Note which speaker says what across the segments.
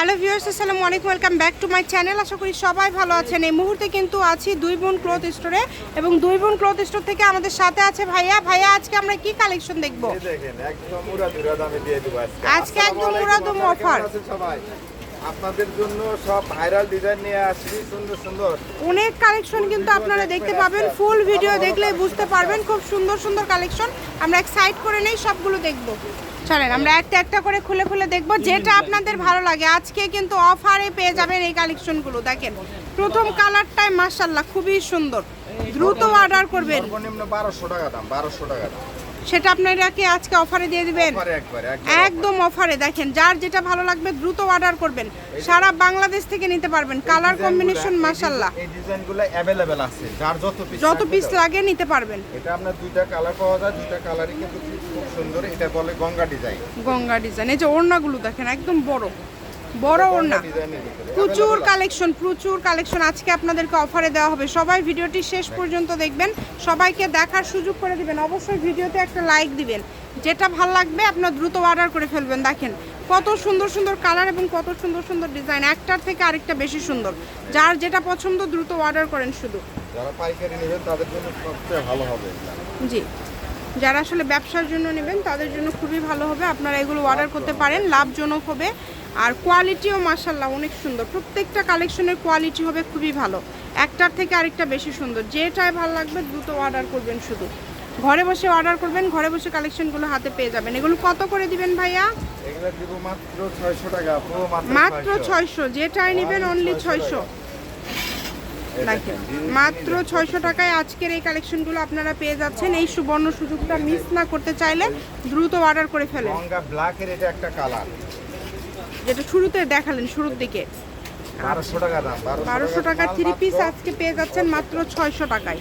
Speaker 1: Hello viewers আসসালামু আলাইকুম welcome back to my channel. আশা করি সবাই ভালো আছেন। এই মুহূর্তে কিন্তু আছি দুই বোন ক্লথ স্টোরে এবং দুই বোন ক্লথ স্টোর থেকে আমাদের সাথে আছে ভাইয়া। ভাইয়া আজকে আমরা কি কালেকশন দেখব?
Speaker 2: আজকে।
Speaker 1: একদম
Speaker 2: আসসালামু
Speaker 1: উড়াধুম
Speaker 2: আপনাদের জন্য সব ভাইরাল ডিজাইন নিয়ে আসছি সুন্দর সুন্দর।
Speaker 1: অনেক কালেকশন কিন্তু আপনারা দেখতে পাবেন ফুল ভিডিও দেখলেই বুঝতে পারবেন খুব সুন্দর সুন্দর কালেকশন আমরা এক সাইড করে নেই সবগুলো দেখব। চলেন আমরা একটা একটা করে খুলে খুলে দেখব যেটা আপনাদের ভালো লাগে। আজকে কিন্তু অফারে পেয়ে যাবেন এই কালেকশনগুলো দেখেন। প্রথম কালারটাই মার্শাল্লাহ খুবই সুন্দর। দ্রুত অর্ডার করবেন।
Speaker 2: সর্বনিম্ন বারোশো টাকা দাম বারোশো টাকা দাম।
Speaker 1: সেটা আপনারা কি আজকে অফারে দিয়ে দিবেন? একদম অফারে। দেখেন যার যেটা ভালো লাগবে দ্রুত অর্ডার করবেন। সারা বাংলাদেশ থেকে নিতে পারবেন। কালার কম্বিনেশন মাশাল্লাহ
Speaker 2: এই ডিজাইনগুলো অ্যাভেলেবেল আছে। যার যত পিস
Speaker 1: যত পিস লাগে নিতে পারবেন।
Speaker 2: এটা আপনার দুইটা কালার পাওয়া যায় দুইটা কালারই কিন্তু খুব সুন্দর। এটা বলে গঙ্গা ডিজাইন
Speaker 1: গঙ্গা ডিজাইন এই যে ওড়নাগুলো দেখেন একদম বড়। বড় ওড়না। প্রচুর কালেকশন প্রচুর কালেকশন আজকে আপনাদেরকে অফারে দেওয়া হবে। সবাই ভিডিওটি শেষ পর্যন্ত দেখবেন। সবাইকে দেখার সুযোগ করে দিবেন। অবশ্যই ভিডিওতে একটা লাইক দিবেন। যেটা ভালো লাগবে আপনার দ্রুত অর্ডার করে ফেলবেন। দেখেন কত সুন্দর সুন্দর কালার এবং কত সুন্দর সুন্দর ডিজাইন একটার থেকে আরেকটা বেশি সুন্দর। যার যেটা পছন্দ দ্রুত অর্ডার করেন শুধু।
Speaker 2: যারা পাইকারি নেবেন তাদের জন্য সবচেয়ে ভালো হবে।
Speaker 1: জি। যারা আসলে ব্যবসার জন্য নেবেন তাদের জন্য খুবই ভালো হবে। আপনারা এগুলো অর্ডার করতে পারেন। লাভজনক হবে। আর কোয়ালিটিও মাসাল্লাহ অনেক সুন্দর। প্রত্যেকটা কালেকশনের কোয়ালিটি হবে খুবই ভালো। একটার থেকে আরেকটা বেশি সুন্দর। যেটাই ভালো লাগবে দ্রুত অর্ডার করবেন শুধু। ঘরে বসে অর্ডার করবেন ঘরে বসে কালেকশনগুলো হাতে পেয়ে যাবেন। এগুলো কত করে দিবেন ভাইয়া?
Speaker 2: মাত্র ছয়শো
Speaker 1: যেটাই নেবেন অনলি ছয়শো মাত্র ছয়শো টাকায় আজকের এই কালেকশনগুলো আপনারা পেয়ে যাচ্ছেন। এই সুবর্ণ সুযোগটা মিস না করতে চাইলে দ্রুত অর্ডার করে ফেলেন।
Speaker 2: ব্ল্যাকের এটা একটা কালার
Speaker 1: যেটা শুরুতে দেখালেন শুরুর দিকে।
Speaker 2: বারোশো টাকা
Speaker 1: থ্রি পিস আজকে পেয়ে যাচ্ছেন মাত্র ছয়শো টাকায়।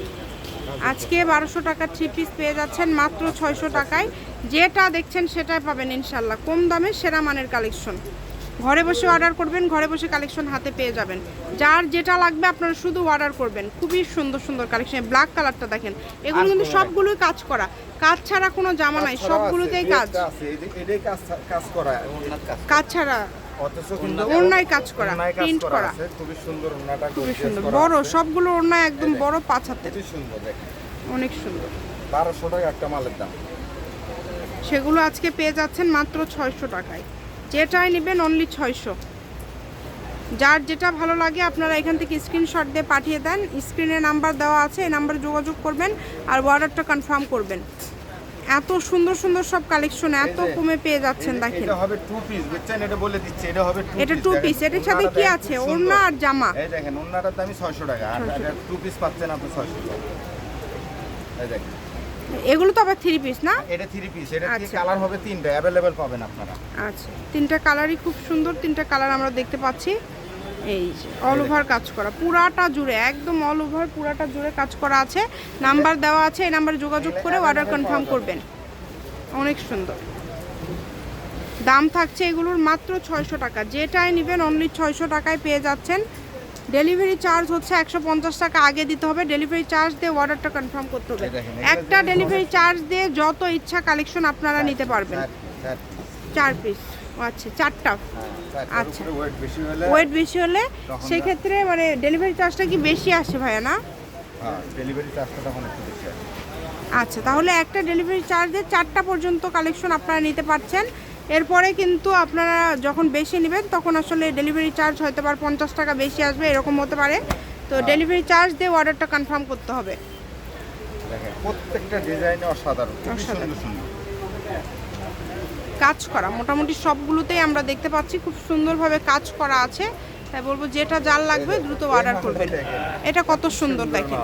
Speaker 1: আজকে বারোশো টাকার থ্রি পিস পেয়ে যাচ্ছেন মাত্র ছয়শো টাকায়। যেটা দেখছেন সেটাই পাবেন ইনশাল্লাহ। কম দামে সেরা মানের কালেকশন ঘরে বসে অর্ডার করবেন ঘরে বসে কালেকশন হাতে পেয়ে যাবেন। যার যেটা লাগবে আপনারা শুধু অর্ডার করবেন। খুবই সুন্দর সুন্দর কালেকশন ব্ল্যাক কালারটা দেখেন। এগুলো কিন্তু সবগুলোই কাজ করা। কাজ ছাড়া কোনো জামা নাই সবগুলোতেই কাজ।
Speaker 2: কাজ
Speaker 1: ছাড়া ওড়নায় কাজ করা, print করা।
Speaker 2: খুবই সুন্দর ওড়নাটা
Speaker 1: খুবই সুন্দর। বড় সবগুলো ওড়না একদম বড় পাঁচ হাতের।
Speaker 2: সুন্দর
Speaker 1: অনেক সুন্দর।
Speaker 2: বারোশো টাকা একটা মালের দাম।
Speaker 1: সেগুলো আজকে পেয়ে যাচ্ছেন মাত্র ছয়শো টাকায়। যেটাই নেবেন অনলি ছয়শো। যার যেটা ভালো লাগে আপনারা এখান থেকে স্ক্রিনশট দিয়ে পাঠিয়ে দেন। স্ক্রিনে নাম্বার দেওয়া আছে এই নাম্বারে যোগাযোগ করবেন আর অর্ডারটা কনফার্ম করবেন। এত সুন্দর সুন্দর সব কালেকশন এত কমে পেয়ে যাচ্ছেন দেখেন।
Speaker 2: এটা হবে টু পিস বুঝছেন? এটা বলে দিচ্ছে এটা হবে two
Speaker 1: এটা টু পিস এটার সাথে কি আছে? ওড়না আর জামা।
Speaker 2: এই দেখেন ওড়নাটার দামই ছয়শো টাকা আর এটা টু পিস পাচ্ছেন আপনি ছয়শো টাকা। এই দেখেন।
Speaker 1: এগুলো তো আবার থ্রি পিস না?
Speaker 2: এটা থ্রি পিস এটা
Speaker 1: আচ্ছা।
Speaker 2: কালার হবে তিনটা অ্যাভেলেবেল পাবেন আপনারা।
Speaker 1: আচ্ছা তিনটা কালারই খুব সুন্দর তিনটা কালার আমরা দেখতে পাচ্ছি। এই অল ওভার কাজ করা পুরাটা জুড়ে একদম অল ওভার পুরাটা জুড়ে কাজ করা আছে। নাম্বার দেওয়া আছে এই নাম্বারে যোগাযোগ করে অর্ডার কনফার্ম করবেন। অনেক সুন্দর। দাম থাকছে এগুলোর মাত্র ছয়শো টাকা। যেটাই নেবেন অনলি ছয়শো টাকায় পেয়ে যাচ্ছেন। ডেলিভারি চার্জ হচ্ছে একশো পঞ্চাশ টাকা আগে দিতে হবে। ডেলিভারি চার্জ দিয়ে অর্ডারটা কনফার্ম করতে হবে। একটা ডেলিভারি চার্জ দিয়ে যত ইচ্ছা কালেকশন আপনারা নিতে পারবেন।
Speaker 2: চার-
Speaker 1: পিস আচ্ছা চারটা।
Speaker 2: হ্যাঁ,
Speaker 1: আচ্ছা। ওয়েট বেশি হলে সেক্ষেত্রে মানে ডেলিভারি চার্জটা কি বেশি আসে ভাইয়া না?
Speaker 2: হ্যাঁ ডেলিভারি চার্জটা তখন একটু বেশি আসে।
Speaker 1: আচ্ছা তাহলে একটা ডেলিভারি চার্জে চারটা পর্যন্ত কালেকশন আপনারা নিতে পারছেন। এরপরে কিন্তু আপনারা যখন বেশি নেবেন তখন আসলে ডেলিভারি চার্জ হয়তো বা পঞ্চাশ টাকা বেশি আসবে এরকম হতে পারে। তো ডেলিভারি চার্জ দিয়ে অর্ডারটা কনফার্ম করতে হবে।
Speaker 2: প্রত্যেকটা ডিজাইনে অসাধারণ
Speaker 1: কাজ করা মোটামুটি সবগুলোতেই আমরা দেখতে পাচ্ছি খুব সুন্দরভাবে কাজ করা আছে। তাই বলব যেটা যার লাগবে দ্রুত অর্ডার করবেন। এটা কত সুন্দর দেখেন।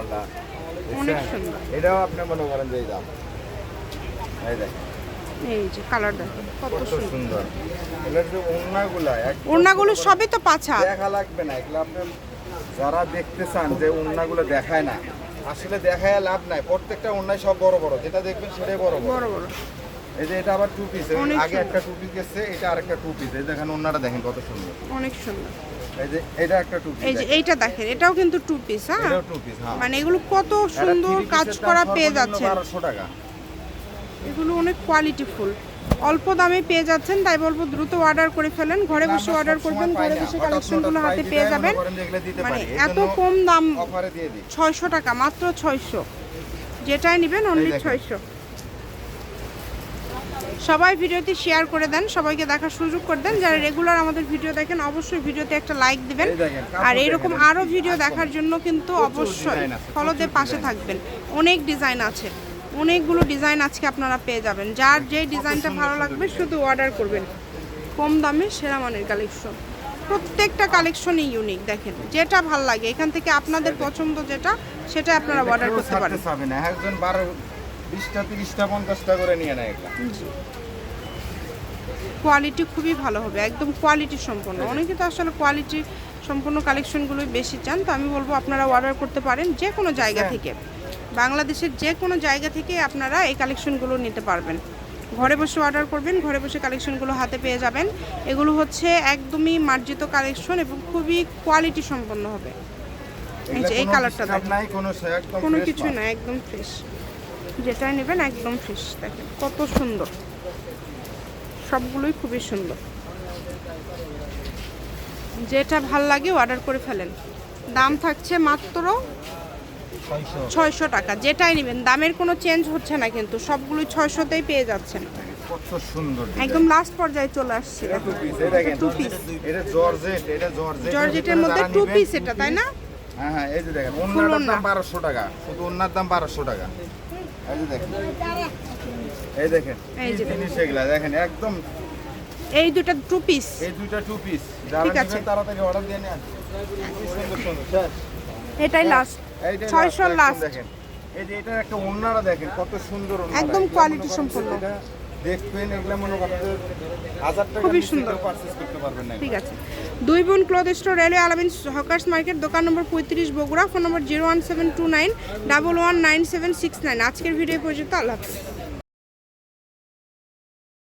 Speaker 1: অনেক সুন্দর।
Speaker 2: এটাও আপনি মনে করেন যে দাম। এই দেখেন।
Speaker 1: এই যে কালার দেখেন কত সুন্দর।
Speaker 2: এগুলোর যে ওড়নাগুলা
Speaker 1: ওড়নাগুলো সবই তো পাছা।
Speaker 2: দেখা লাগবে না এগুলো আপনি যারা দেখতে চান যে ওড়নাগুলো দেখায় না আসলে দেখায় লাভ নাই। প্রত্যেকটা ওড়নায় সব বড় বড় যেটা দেখবেন সেটাই বড় বড়।
Speaker 1: বড়
Speaker 2: এই যে এটা আবার টু পিস আগে একটা টু পিস গেছে এটা আরেকটা টু পিস এই দেখেন ওড়নাটা দেখেন কত সুন্দর।
Speaker 1: অনেক সুন্দর।
Speaker 2: এই যে এটা একটা টু পিস
Speaker 1: এই যে এইটা দেখেন এটাও কিন্তু টু পিস হ্যাঁ?
Speaker 2: এটাও টু পিস হ্যাঁ।
Speaker 1: মানে এগুলো কত সুন্দর কাজ করা পেয়ে যাচ্ছে
Speaker 2: বারোশো টাকা।
Speaker 1: এগুলো অনেক কোয়ালিটি ফুল। অল্প দামে পেয়ে যাচ্ছেন তাই বলব দ্রুত অর্ডার করে ফেলেন। ঘরে বসে অর্ডার করবেন ঘরে বসে কালেকশনগুলো হাতে পেয়ে যাবেন।
Speaker 2: মনে
Speaker 1: এত কম দাম ছয়শো টাকা মাত্র ছয়শো। যেটাই নেবেন অনলি ছয়শো। সবাই ভিডিওটি শেয়ার করে দেন সবাইকে দেখার সুযোগ করে দেন। যারা রেগুলার আমাদের ভিডিও দেখেন অবশ্যই ভিডিওতে একটা লাইক দিবেন। আর এরকম
Speaker 2: এই
Speaker 1: আরও
Speaker 2: দেখেন,
Speaker 1: ভিডিও দেখার জন্য কিন্তু অবশ্যই ফলোতে পাশে থাকবেন। অনেক ডিজাইন আছে। অনেকগুলো ডিজাইন আজকে আপনারা পেয়ে যাবেন। যার যে ডিজাইনটা ভালো লাগবে শুধু অর্ডার করবেন। কম দামে সেরা মানের কালেকশন প্রত্যেকটা কালেকশনই ইউনিক দেখেন। যেটা ভালো লাগে এখান থেকে আপনাদের পছন্দ যেটা সেটা আপনারা অর্ডার করতে পারেন।
Speaker 2: একজন বারো বিশটা তিরিশটা পঞ্চাশটা করে নিয়ে নেয়
Speaker 1: কোয়ালিটি খুবই ভালো হবে একদম কোয়ালিটি সম্পন্ন। অনেকে তো আসলে কোয়ালিটি সম্পন্ন কালেকশনগুলোই বেশি চান তো আমি বলব আপনারা অর্ডার করতে পারেন যে কোনো জায়গা
Speaker 2: হ্যাঁ।
Speaker 1: থেকে। বাংলাদেশের যে কোনো জায়গা থেকে আপনারা এই কালেকশনগুলো নিতে পারবেন। ঘরে বসে অর্ডার করবেন ঘরে বসে কালেকশনগুলো হাতে পেয়ে যাবেন। এগুলো হচ্ছে একদমই মার্জিত কালেকশন এবং খুবই কোয়ালিটি সম্পন্ন হবে। এই কালারটা
Speaker 2: disturb
Speaker 1: দেখেন।
Speaker 2: নাই কোনো
Speaker 1: কিছুই না একদম ফ্রেশ যেটাই নেবেন একদম ফ্রেশ দেখেন কত সুন্দর। সবগুলোই খুবই সুন্দর। যেটা ভালো লাগে অর্ডার করে ফেলেন। দাম থাকছে মাত্র ছয়শো। টাকা যেটাই নেবেন দামের কোনো চেঞ্জ হচ্ছে না কিন্তু সবগুলোই ছয়শোতেই পেয়ে যাচ্ছেন।
Speaker 2: কত সুন্দর
Speaker 1: একদম লাস্ট পর্যায়ে চলে আসছে।
Speaker 2: এটা
Speaker 1: টু পিস
Speaker 2: এটা জর্জেট এটা জর্জেট।
Speaker 1: জর্জেটের মধ্যে টু পিস এটা তাই না?
Speaker 2: হ্যাঁ হ্যাঁ এই যে দেখেন
Speaker 1: Full
Speaker 2: দাম বারোশো টাকা। শুধু ওন্নার দাম টাকা। এই যে দেখেন। এই দেখেন
Speaker 1: এই
Speaker 2: এই
Speaker 1: যে
Speaker 2: জিনিস এগুলা দেখেন একদম
Speaker 1: এই দুটা টু পিস
Speaker 2: এই দুইটা টু পিস যারা
Speaker 1: ঠিক আছে।
Speaker 2: নেবেন তাড়াতাড়ি অর্ডার দিয়ে নেন। সুন্দর সুন্দর শেষ।
Speaker 1: এটাই লাস্ট ছয়শো লাস্ট
Speaker 2: একদম দেখেন। এই যে এটার একটা দেখেন কত সুন্দর
Speaker 1: একদম
Speaker 2: কোয়ালিটি
Speaker 1: quality
Speaker 2: করেন
Speaker 1: সম্পন্ন।
Speaker 2: যেটা দেখবেন এগুলা মনে করেন হাজার টাকা
Speaker 1: খুবই সুন্দর।
Speaker 2: কেউ করতে পারবেন না
Speaker 1: ঠিক আছে। দুই বোন cloth store railway Alamin hawkers market দোকান নম্বর পঁয়ত্রিশ Bogura phone number zero one seven two nine double one nine seven six nine আজকের ভিডিও পর্যন্ত আল্লাহ হাফিজ।